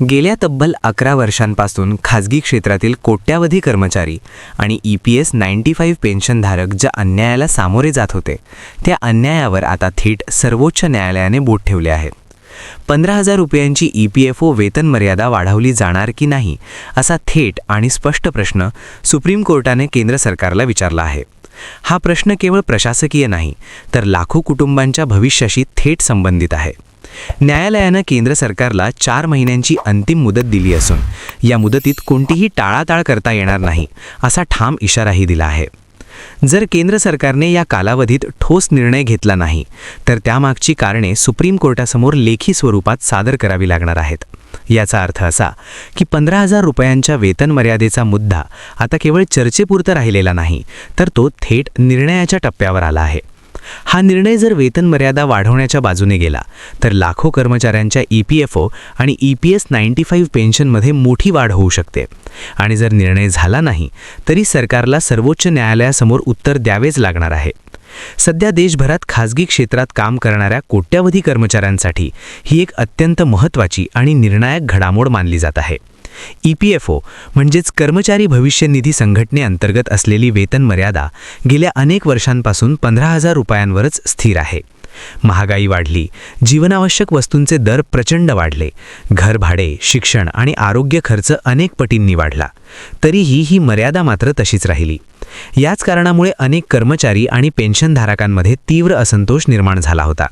गेल्या तब्बल अकरा वर्षांपासून खाजगी क्षेत्रातील कोट्यावधी कर्मचारी आणि E P S ninety five पेन्शनधारक ज्या अन्यायाला सामोरे जात होते त्या अन्यायावर आता थेट सर्वोच्च न्यायालयाने बोट ठेवले आहे पंधरा हजार रुपयांची ई पी एफ ओ वेतन मर्यादा वाढवली जाणार की नाही असा थेट आणि स्पष्ट प्रश्न सुप्रीम कोर्टाने केंद्र सरकारला विचारला आहे. हा प्रश्न केवळ प्रशासकीय नाही तर लाखो कुटुंबांच्या भविष्याशी थेट संबंधित आहे. न्यायालयानं केंद्र सरकारला चार महिन्यांची अंतिम मुदत दिली असून या मुदतीत कोणतीही टाळाटाळ करता येणार नाही असा ठाम इशाराही दिला आहे. जर केंद्र सरकारने या कालावधीत ठोस निर्णय घेतला नाही तर त्यामागची कारणे सुप्रीम कोर्टासमोर लेखी स्वरूपात सादर करावी लागणार आहेत. याचा अर्थ असा की पंधरा हजार रुपयांच्या वेतन मर्यादेचा मुद्दा आता केवळ चर्चेपुरता राहिलेला नाही तर तो थेट निर्णयाच्या टप्प्यावर आला आहे. हा निर्णय जर वेतन मर्यादा वाढवण्याच्या बाजूने गेला तर लाखो कर्मचाऱ्यांच्या ई पी एफ ओ आणि E P S ninety five पेन्शनमध्ये मोठी वाढ होऊ शकते. आणि जर निर्णय झाला नाही तरी सरकारला सर्वोच्च न्यायालयासमोर उत्तर द्यावेच लागणार आहे. सध्या देशभरात खाजगी क्षेत्रात काम करणाऱ्या कोट्यावधी कर्मचाऱ्यांसाठी ही एक अत्यंत महत्त्वाची आणि निर्णायक घडामोड मानली जात आहे. ई पी एफ ओ म्हणजेच कर्मचारी भविष्य निधी संघटनेअंतर्गत असलेली वेतन मर्यादा गेल्या अनेक वर्षांपासून पंधरा हजार रुपयांवरच स्थिर आहे. महागाई वाढली जीवनावश्यक वस्तूंचे दर प्रचंड वाढले घरभाडे शिक्षण आणि आरोग्य खर्च अनेक पटींनी वाढला तरीही ही मर्यादा मात्र तशीच राहिली. याच कारणामुळे अनेक कर्मचारी आणि पेन्शनधारकांमध्ये तीव्र असंतोष निर्माण झाला होता.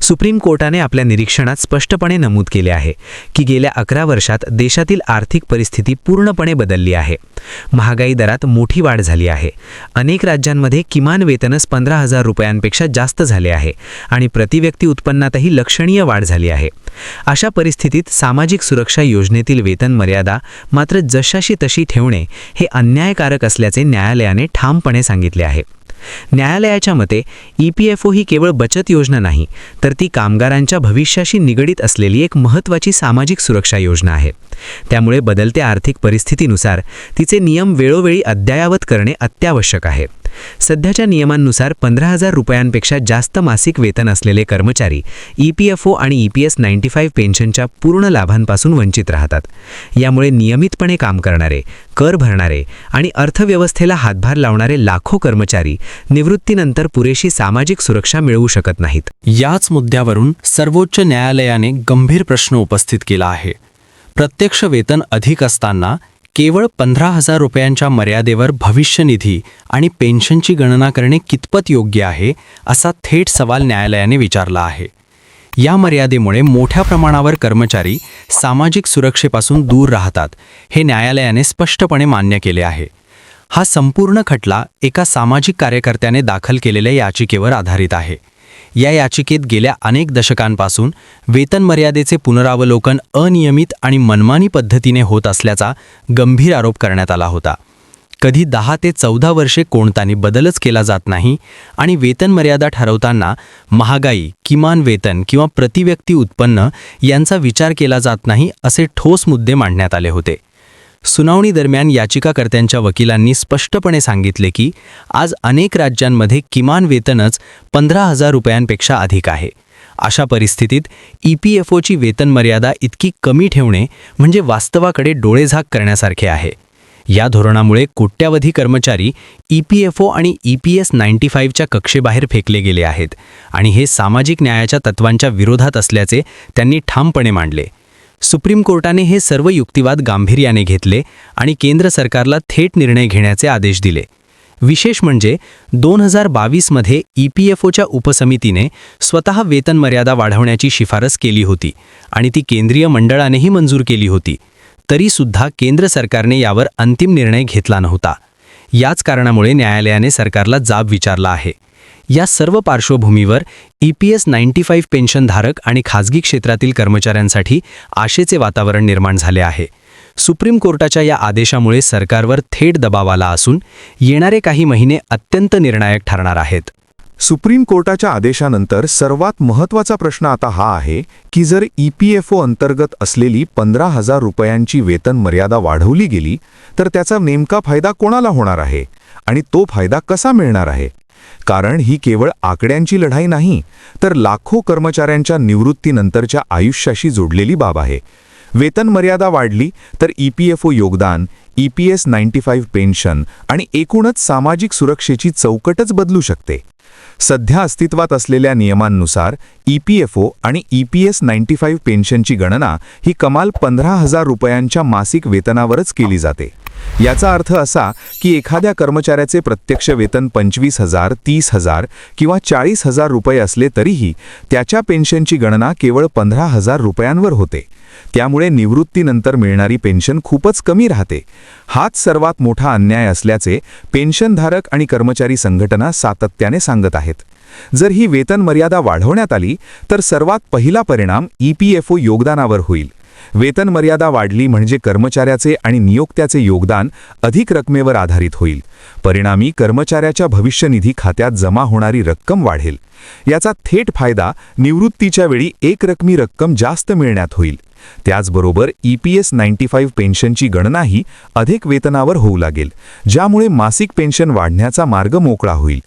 सुप्रीम कोर्टाने आपल्या निरीक्षणात स्पष्टपणे नमूद केले आहे की गेल्या अकरा वर्षात देशातील आर्थिक परिस्थिती पूर्णपणे बदलली आहे. महागाई दरात मोठी वाढ झाली आहे. अनेक राज्यांमध्ये किमान वेतनच पंधरा हजार रुपयांपेक्षा जास्त झाले आहे आणि प्रतिव्यक्ती उत्पन्नातही लक्षणीय वाढ झाली आहे. अशा परिस्थितीत सामाजिक सुरक्षा योजनेतील वेतन मर्यादा मात्र जशाशी तशी ठेवणे हे अन्यायकारक असल्याचे न्यायालयाने ठामपणे सांगितले आहे. न्यायालयाच्या मते ई पी एफ ओ ही केवळ बचत योजना नाही तर ती कामगारांच्या भविष्याशी निगडीत असलेली एक महत्त्वाची सामाजिक सुरक्षा योजना आहे. त्यामुळे बदलत्या आर्थिक परिस्थितीनुसार तिचे नियम वेळोवेळी अद्ययावत करणे अत्यावश्यक आहे. सध्याच्या नियमांनुसार पंधरा हजार रुपयांपेक्षा जास्त मासिक वेतन असलेले कर्मचारी ई पी एफ ओ आणि E P S ninety five पेन्शनच्या पूर्ण लाभांपासून वंचित राहतात. यामुळे नियमितपणे काम करणारे कर भरणारे आणि अर्थव्यवस्थेला हातभार लावणारे लाखो कर्मचारी निवृत्तीनंतर पुरेशी सामाजिक सुरक्षा मिळवू शकत नाहीत. याच मुद्द्यावरून सर्वोच्च न्यायालयाने गंभीर प्रश्न उपस्थित केला आहे. प्रत्यक्ष वेतन अधिक असताना केवळ पंधरा हजार रुपयांच्या मर्यादेवर भविष्यनिधी आणि पेन्शनची गणना करणे कितपत योग्य आहे असा थेट सवाल न्यायालयाने विचारला आहे. या मर्यादेमुळे मोठ्या प्रमाणावर कर्मचारी सामाजिक सुरक्षेपासून दूर राहतात हे न्यायालयाने स्पष्टपणे मान्य केले आहे. हा संपूर्ण खटला एका सामाजिक कार्यकर्त्याने दाखल केलेल्या याचिकेवर आधारित आहे. या याचिकेत गेल्या अनेक दशकांपासून वेतन मर्यादेचे पुनरावलोकन अनियमित आणि मनमानी पद्धतीने होत असल्याचा गंभीर आरोप करण्यात आला होता. कधी दहा ते चौदा वर्षे कोणतानी बदलच केला जात नाही आणि वेतन मर्यादा ठरवताना महागाई किमान वेतन किंवा प्रतिव्यक्ती उत्पन्न यांचा विचार केला जात नाही असे ठोस मुद्दे मांडण्यात आले होते. सुनावणी दरम्यान याचिकाकर्त्यांच्या वकिलांनी स्पष्टपणे सांगितले की आज अनेक राज्यांमध्ये किमान वेतनच पंधरा हजार रुपयांपेक्षा अधिक आहे. अशा परिस्थितीत ई पी एफ ओची वेतन मर्यादा इतकी कमी ठेवणे म्हणजे वास्तवाकडे डोळेझाक करण्यासारखे आहे. या धोरणामुळे कोट्यावधी कर्मचारी ई पी एफ ओ आणि ई पी एस नाईन्टी फाईव्हच्या कक्षेबाहेर फेकले गेले आहेत आणि हे सामाजिक न्यायाच्या तत्वांच्या विरोधात असल्याचे त्यांनी ठामपणे मांडले. सुप्रीम कोर्टाने हे सर्व युक्तिवाद गांभीर्याने घेतले आणि केंद्र सरकारला थेट निर्णय घेण्याचे आदेश दिले. विशेष म्हणजे दोन हजार बावीसमध्ये ई पी एफ ओच्या उपसमितीने स्वतः वेतन मर्यादा वाढवण्याची शिफारस केली होती आणि ती केंद्रीय मंडळानेही मंजूर केली होती. तरीसुद्धा केंद्र सरकारने यावर अंतिम निर्णय घेतला नव्हता. याच कारणामुळे न्यायालयाने सरकारला जाब विचारला आहे. या सर्व पार्श्वभूमीवर E P S ninety five पेन्शनधारक आणि खाजगी क्षेत्रातील कर्मचाऱ्यांसाठी आशेचे वातावरण निर्माण झाले आहे. सुप्रीम कोर्टाच्या या आदेशामुळे सरकारवर थेट दबाव आला असून येणारे काही महिने अत्यंत निर्णायक ठरणार आहेत. सुप्रीम कोर्टाच्या आदेशानंतर सर्वात महत्त्वाचा प्रश्न आता हा आहे की जर ई पी एफ ओ अंतर्गत असलेली पंधरा हजार रुपयांची वेतन मर्यादा वाढवली गेली तर त्याचा नेमका फायदा कोणाला होणार आहे? आणि तो फायदा कसा मिळणार आहे? कारण ही केवळ आकड्यांची लढाई नाही तर लाखो कर्मचाऱ्यांच्या निवृत्तीनंतरच्या आयुष्याशी जोडलेली बाब आहे. वेतन मर्यादा वाढली तर ई पी एफ ओ योगदान E P S ninety five pension आणि एकूणच सामाजिक सुरक्षेची चौकटच बदलू शकते. सध्या अस्तित्वात असलेल्या नियमांनुसार ई पी एफ ओ आणि E P S ninety five पेन्शनची गणना ही कमाल पंधरा हजार रुपयांच्या मासिक वेतनावरच केली जाते. याचा अर्थ असा की एखाद्या कर्मचाऱ्याचे प्रत्यक्ष वेतन पंचवीस हजार तीस हजार किंवा चाळीस हजार रुपये असले तरीही त्याच्या पेन्शनची गणना केवळ पंधरा हजार रुपयांवर होते. त्यामुळे निवृत्तीनंतर मिळणारी पेन्शन खूपच कमी राहते. हाच सर्वात मोठा अन्याय असल्याचे पेन्शनधारक आणि कर्मचारी संघटना सातत्याने सांगत आहेत. जर ही वेतन मर्यादा वाढवण्यात आली तर सर्वात पहिला परिणाम ई पी एफ ओ योगदानावर होईल. वेतन मर्यादा वाढली म्हणजे कर्मचाऱ्याचे आणि नियोक्त्याचे योगदान अधिक रकमेवर आधारित होईल. परिणामी कर्मचाऱ्याच्या भविष्यनिधी खात्यात जमा होणारी रक्कम वाढेल. याचा थेट फायदा निवृत्तीच्या वेळी एकरकमी रक्कम जास्त मिळण्यात होईल. त्याचबरोबर E P S ninety five पेन्शनची गणनाही अधिक वेतनावर होऊ लागेल ज्यामुळे मासिक पेन्शन वाढण्याचा मार्ग मोकळा होईल.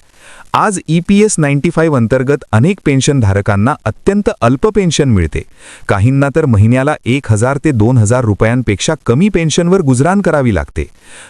आज E P S ninety five अंतर्गत अनेक पेन्शनधारकांना अत्यंत अल्प पेन्शन मिळते. काहींना तर महिन्याला एक हजार ते दोन हजार रुपयांपेक्षा कमी पेन्शनवर गुजराण करावी लागते.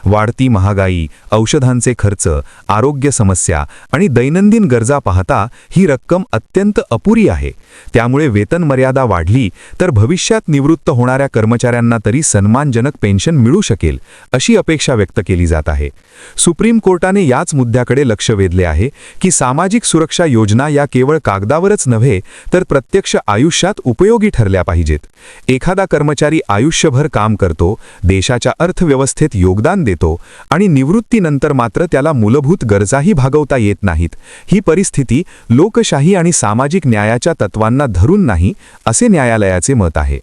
वाढती महागाई औषधांचे खर्च आरोग्य समस्या आणि दैनंदिन गरजा पाहता ही रक्कम अत्यंत अपुरी आहे. त्यामुळे वेतन मर्यादा वाढली तर भविष्यात निवृत्त होणाऱ्या कर्मचाऱ्यांना तरी सन्मानजनक पेन्शन मिळू शकेल अशी अपेक्षा व्यक्त केली जात आहे. सुप्रीम कोर्टाने याच मुद्द्याकडे लक्ष वेधले आहे की सामाजिक सुरक्षा योजना या केवळ कागदावरच नव्हे तर प्रत्यक्ष आयुष्यात उपयोगी ठरल्या पाहिजेत. एखादा कर्मचारी आयुष्यभर काम करतो देशाच्या अर्थव्यवस्थेत योगदान देतो आणि निवृत्तीनंतर मात्र त्याला मूलभूत गरजाही भागवता येत नाहीत. ही परिस्थिती लोकशाही आणि सामाजिक न्यायाच्या तत्वांना धरून नाही असे न्यायालयाचे मत आहे.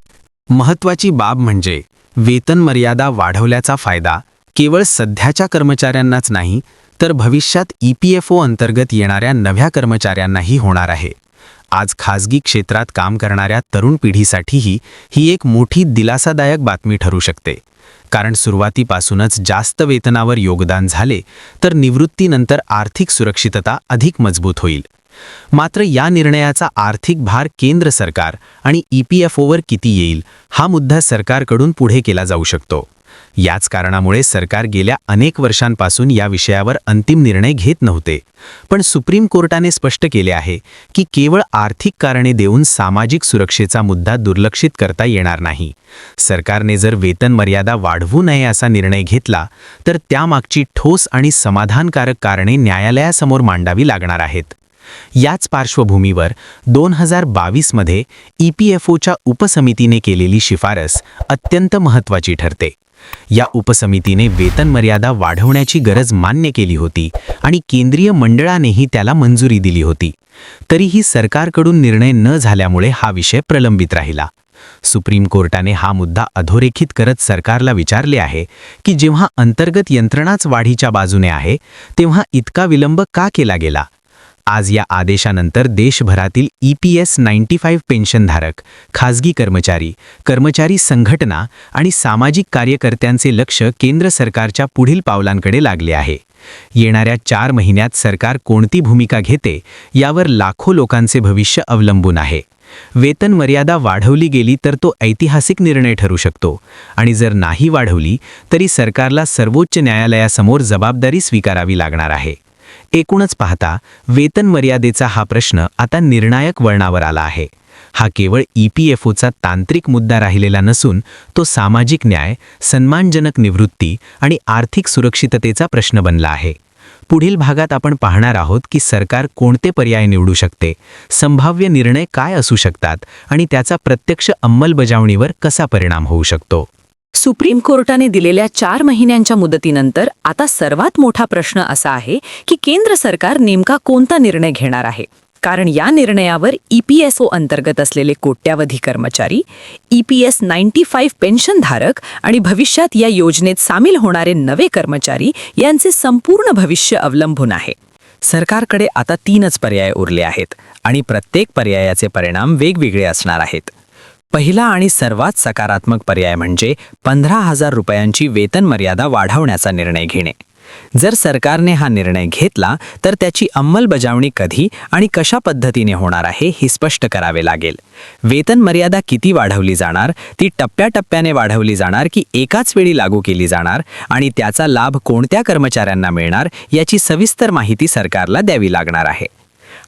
महत्वाची बाब म्हणजे वेतन मर्यादा वाढवल्याचा फायदा केवळ सध्याच्या कर्मचाऱ्यांनाच नाही तर भविष्यात ई पी एफ ओ अंतर्गत येणाऱ्या नव्या कर्मचाऱ्यांनाही होणार आहे. आज खाजगी क्षेत्रात काम करणाऱ्या तरुण पिढीसाठीही ही एक मोठी दिलासादायक बातमी ठरू शकते. कारण सुरुवातीपासूनच जास्त वेतनावर योगदान झाले तर निवृत्तीनंतर आर्थिक सुरक्षितता अधिक मजबूत होईल. मात्र या निर्णयाचा आर्थिक भार केंद्र सरकार आणि ई पी एफ ओवर किती येईल हा मुद्दा सरकारकडून पुढे केला जाऊ शकतो. याच कारणामुळे सरकार गेल्या अनेक वर्षांपासून या विषयावर अंतिम निर्णय घेत नव्हते. पण सुप्रीम कोर्टाने स्पष्ट केले आहे की केवळ आर्थिक कारणे देऊन सामाजिक सुरक्षेचा मुद्दा दुर्लक्षित करता येणार नाही. सरकारने जर वेतन मर्यादा वाढवू नये असा निर्णय घेतला तर त्यामागची ठोस आणि समाधानकारक कारणे न्यायालयासमोर मांडावी लागणार आहेत. याच पार्श्वभूमीवर दोन हजार बावीसमध्ये ई पी एफ ओच्या उपसमितीने केलेली शिफारस अत्यंत महत्त्वाची ठरते. या उपसमितीने वेतन मर्यादा वाढवण्याची गरज मान्य केली होती आणि केंद्रीय मंडळानेही त्याला मंजुरी दिली होती. तरीही सरकारकडून निर्णय न झाल्यामुळे हा विषय प्रलंबित राहिला. सुप्रीम कोर्टाने हा मुद्दा अधोरेखित करत सरकारला विचारले आहे की जेव्हा अंतर्गत यंत्रणाच वाढीच्या बाजूने आहे तेव्हा इतका विलंब का केला गेला? आज या आदेशानंतर देशभरातील E P S ninety five पेन्शनधारक खाजगी कर्मचारी कर्मचारी संघटना आणि सामाजिक कार्यकर्त्यांचे लक्ष केंद्र सरकारच्या पुढील पावलांकडे लागले आहे. येणाऱ्या चार महिन्यात सरकार कोणती भूमिका घेते यावर लाखो लोकांचे भविष्य अवलंबून आहे. वेतन मर्यादा वाढवली गेली तर तो ऐतिहासिक निर्णय ठरू शकतो आणि जर नाही वाढवली तरी सरकारला सर्वोच्च न्यायालयासमोर जबाबदारी स्वीकारावी लागणार आहे. एकूणच पाहता वेतन मर्यादेचा हा प्रश्न आता निर्णायक वळणावर आला आहे. हा केवळ ई पी एफ ओचा तांत्रिक मुद्दा राहिलेला नसून तो सामाजिक न्याय सन्मानजनक निवृत्ती आणि आर्थिक सुरक्षिततेचा प्रश्न बनला आहे. पुढील भागात आपण पाहणार आहोत की सरकार कोणते पर्याय निवडू शकते संभाव्य निर्णय काय असू शकतात आणि त्याचा प्रत्यक्ष अंमलबजावणीवर कसा परिणाम होऊ शकतो. सुप्रीम कोर्टाने दिलेल्या चार महिन्यांच्या मुदतीनंतर आता सर्वात मोठा प्रश्न असा आहे की केंद्र सरकार नेमका कोणता निर्णय घेणार आहे? कारण या निर्णयावर ई पी एस ओ अंतर्गत असलेले कोट्यावधी कर्मचारी E P S ninety five पेन्शनधारक आणि भविष्यात या योजनेत सामील होणारे नवे कर्मचारी यांचे संपूर्ण भविष्य अवलंबून आहे. सरकारकडे आता तीनच पर्याय उरले आहेत आणि प्रत्येक पर्यायाचे परिणाम वेगवेगळे असणार आहेत. पहिला आणि सर्वात सकारात्मक पर्याय म्हणजे पंधरा हजार रुपयांची वेतन मर्यादा वाढवण्याचा निर्णय घेणे. जर सरकारने हा निर्णय घेतला तर त्याची अंमलबजावणी कधी आणि कशा पद्धतीने होणार आहे हे स्पष्ट करावे लागेल. वेतन मर्यादा किती वाढवली जाणार ती टप्प्याटप्प्याने वाढवली जाणार की एकाच वेळी लागू केली जाणार आणि त्याचा लाभ कोणत्या कर्मचाऱ्यांना मिळणार याची सविस्तर माहिती सरकारला द्यावी लागणार आहे.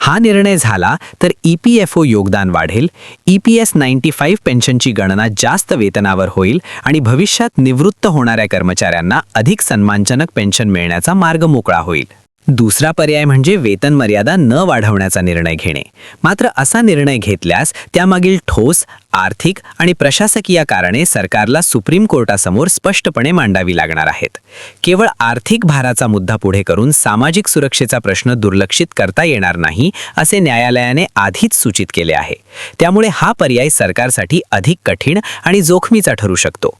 हा निर्णय झाला तर ई पी एफ ओ योगदान वाढेल. E P S ninety five पेन्शनची गणना जास्त वेतनावर होईल आणि भविष्यात निवृत्त होणाऱ्या कर्मचाऱ्यांना अधिक सन्मानजनक पेन्शन मिळण्याचा मार्ग मोकळा होईल. दुसरा पर्याय म्हणजे वेतन मर्यादा न वाढवण्याचा निर्णय घेणे. मात्र असा निर्णय घेतल्यास त्यामागील ठोस आर्थिक आणि प्रशासकीय कारणे सरकारला सुप्रीम कोर्टासमोर स्पष्टपणे मांडावी लागणार आहेत. केवळ आर्थिक भाराचा मुद्दा पुढे करून सामाजिक सुरक्षेचा प्रश्न दुर्लक्षित करता येणार नाही असे न्यायालयाने आधीच सूचित केले आहे. त्यामुळे हा पर्याय सरकारसाठी अधिक कठीण आणि जोखमीचा ठरू शकतो.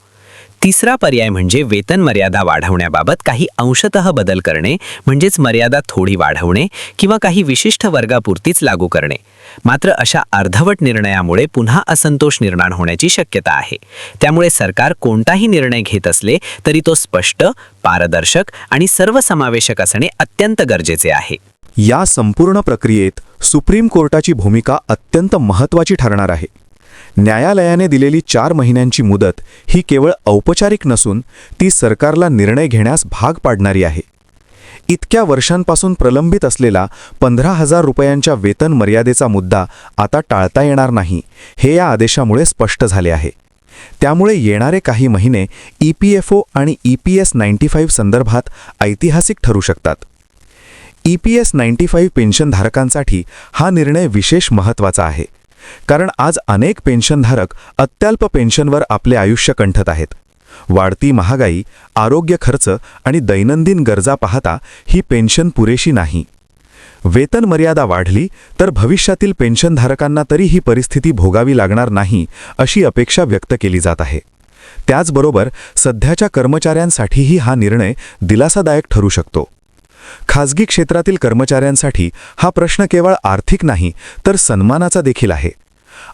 तिसरा पर्याय म्हणजे वेतन मर्यादा वाढवण्याबाबत काही अंशतः बदल करणे म्हणजेच मर्यादा थोडी वाढवणे किंवा काही विशिष्ट वर्गापुरतीच लागू करणे. मात्र अशा अर्धवट निर्णयामुळे पुन्हा असंतोष निर्माण होण्याची शक्यता आहे. त्यामुळे सरकार कोणताही निर्णय घेत असले तरी तो स्पष्ट पारदर्शक आणि सर्वसमावेशक असणे अत्यंत गरजेचे आहे. या संपूर्ण प्रक्रियेत सुप्रीम कोर्टाची भूमिका अत्यंत महत्त्वाची ठरणार आहे. न्यायालयाने दिलेली चार महिन्यांची मुदत ही केवळ औपचारिक नसून ती सरकारला निर्णय घेण्यास भाग पाडणारी आहे. इतक्या वर्षांपासून प्रलंबित असलेला पंधरा हजार रुपयांच्या वेतन मर्यादेचा मुद्दा आता टाळता येणार नाही हे या आदेशामुळे स्पष्ट झाले आहे. त्यामुळे येणारे काही महिने ई पी एफ ओ आणि E P S ninety five संदर्भात ऐतिहासिक ठरू शकतात. E P S ninety five पेन्शनधारकांसाठी हा निर्णय विशेष महत्त्वाचा आहे. कारण आज अनेक पेन्शनधारक अत्यल्प पेन्शनवर आपले आयुष्य कंठत आहेत. वाढती महागाई आरोग्य खर्च आणि दैनंदिन गरजा पाहता ही पेन्शन पुरेशी नाही. वेतन मर्यादा वाढली तर भविष्यातील पेन्शनधारकांना तरी ही परिस्थिती भोगावी लागणार नाही अशी अपेक्षा व्यक्त केली जात आहे. त्याचबरोबर सध्याच्या कर्मचाऱ्यांसाठीही हा निर्णय दिलासादायक ठरू शकतो. खाजगी क्षेत्रातील कर्मचाऱ्यांसाठी हा प्रश्न केवळ आर्थिक नाही तर सन्मानाचा देखील आहे.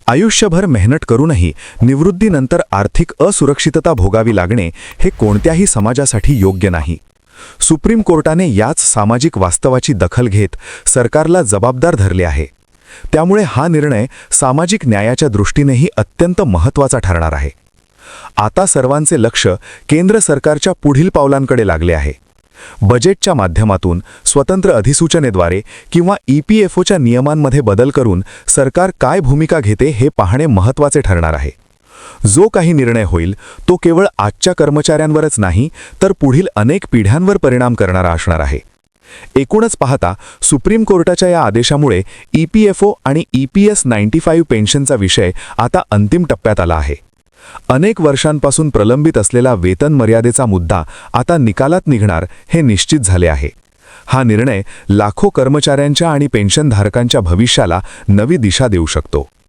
आयुष्यभर मेहनत करूनही निवृत्तीनंतर आर्थिक असुरक्षितता भोगावी लागणे हे कोणत्याही समाजासाठी योग्य नाही. सुप्रीम कोर्टाने याच सामाजिक वास्तवाची दखल घेत सरकारला जबाबदार धरले आहे. त्यामुळे हा निर्णय सामाजिक न्यायाच्या दृष्टीनेही अत्यंत महत्त्वाचा ठरणार आहे. आता सर्वांचे लक्ष केंद्र सरकारच्या पुढील पावलांकडे लागले आहे. बजेटच्या माध्यमातून स्वतंत्र अधिसूचनेद्वारे किंवा ई पी एफ ओच्या नियमांमध्ये बदल करून सरकार काय भूमिका घेते हे पाहणे महत्त्वाचे ठरणार आहे. जो काही निर्णय होईल तो केवळ आजच्या कर्मचाऱ्यांवरच नाही तर पुढील अनेक पिढ्यांवर परिणाम करणारा असणार आहे. एकूणच पाहता सुप्रीम कोर्टाच्या या आदेशामुळे ई पी एफ ओ आणि E P S ninety five पेन्शनचा विषय आता अंतिम टप्प्यात आला आहे. अनेक वर्षांपासून प्रलंबित असलेला वेतन मर्यादेचा मुद्दा आता निकालात निघणार हे निश्चित झाले आहे. हा निर्णय लाखो कर्मचाऱ्यांच्या आणि पेन्शनधारकांच्या भविष्याला नवी दिशा देऊ शकतो.